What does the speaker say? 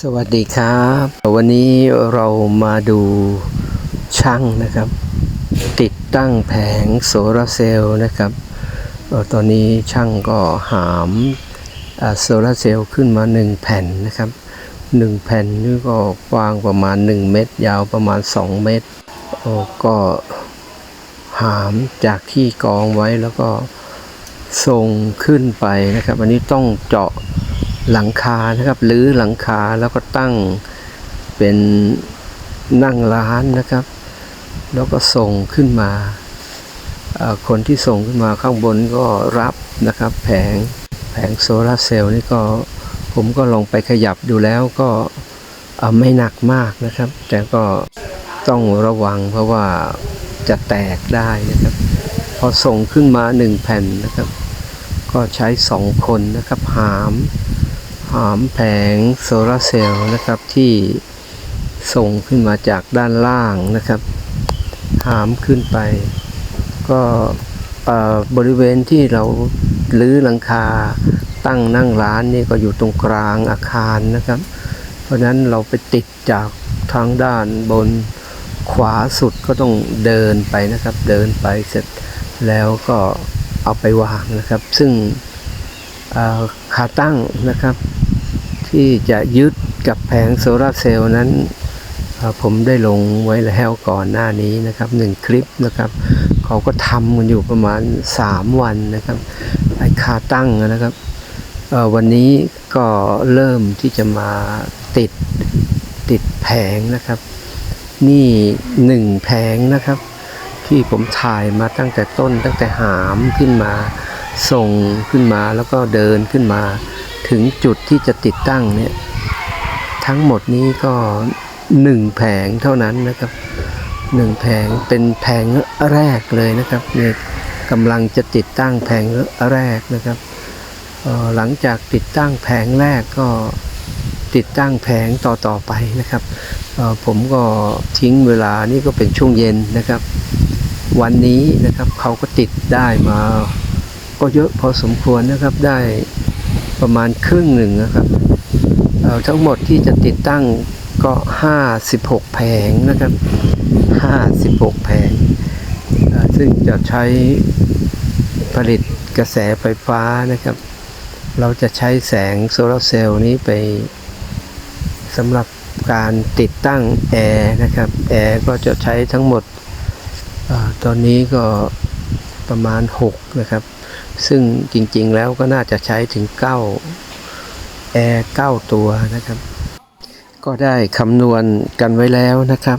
สวัสดีครับ วันนี้เรามาดูช่างนะครับ ติดตั้งแผงโซลาร์เซลล์นะครับตอนนี้ช่างก็หามโซลาร์เซลล์ขึ้นมา 1 แผ่นนะครับ 1 แผ่นนี่ก็กว้างประมาณ 1 เมตร ยาวประมาณ 2 เมตรโอ้ก็หามจากที่กองไว้แล้วก็ส่งขึ้นไปนะครับ อันนี้ต้องเจาะ หลังคานะครับหรือหลังคาแล้วก็ตั้งเป็นนั่งร้านนะครับ แล้วก็ส่งขึ้นมา คนที่ส่งขึ้นมาข้างบนก็รับนะครับ แผงแผงโซลาร์เซลล์นี่ก็ผมก็ลองไปขยับดูแล้วก็ไม่หนักมากนะครับ แต่ก็ต้องระวังเพราะว่าจะแตกได้นะครับ พอส่งขึ้นมาหนึ่งแผ่นนะครับ ก็ใช้สองคนนะครับหาม หามแผงโซลาร์เซลล์นะครับที่ส่งขึ้นมาจากด้านล่างนะครับ หามขึ้นไป ก็บริเวณที่เราลื้อหลังคาตั้งนั่งร้านนี่ก็อยู่ตรงกลางอาคารนะครับ เพราะนั้นเราไปติดจากทางด้านบนขวาสุดก็ต้องเดินไปนะครับ เดินไปเสร็จแล้วก็เอาไปวางนะครับ ซึ่งขาตั้งนะครับ ที่จะยึดกับแผงโซลาร์เซลล์นั้นผมได้ลงไว้แล้วก่อนหน้านี้นะครับหนึ่งคลิปนะครับ เขาก็ทำกันอยู่ประมาณ 3 วันนะครับไอ้ขาตั้งนะครับวันนี้ก็เริ่มที่จะมาติดติดแผงนะครับ นี่หนึ่งแผงนะครับ ที่ผมถ่ายมาตั้งแต่ต้นตั้งแต่หามขึ้นมาส่งขึ้นมาแล้วก็เดินขึ้นมา ถึงจุดที่จะติดตั้งเนี่ย ทั้งหมดนี้ก็หนึ่งแผงเท่านั้นนะครับหนึ่งแผงเป็นแผงแรกเลยนะครับเนี่ยกำลังจะติดตั้งแผงแรกนะครับออหลังจากติดตั้งแผงแรกก็ติดตั้งแผงต่อต่อๆไปนะครับออผมก็ทิ้งเวลานี่ก็เป็นช่วงเย็นนะครับ วันนี้นะครับเขาก็ติดได้มา ก็เยอะพอสมควรนะครับได้ ประมาณครึ่งหนึ่งนะครับเอ่อทั้งหมดที่จะติดตั้งก็ 56 แผงนะครับ 56 แผง ซึ่งจะใช้ผลิตกระแสไฟฟ้านะครับ เราจะใช้แสงโซลาร์เซลล์นี้ไปสำหรับการติดตั้งแอร์นะครับ แอร์ก็จะใช้ทั้งหมดอตอนนี้ก็ ประมาณ 6 นะครับ ซึ่งจริงๆแล้วก็น่าจะใช้ถึง 9 แอร์ 9 ตัวนะครับ ก็ได้คำนวณกันไว้แล้วนะครับ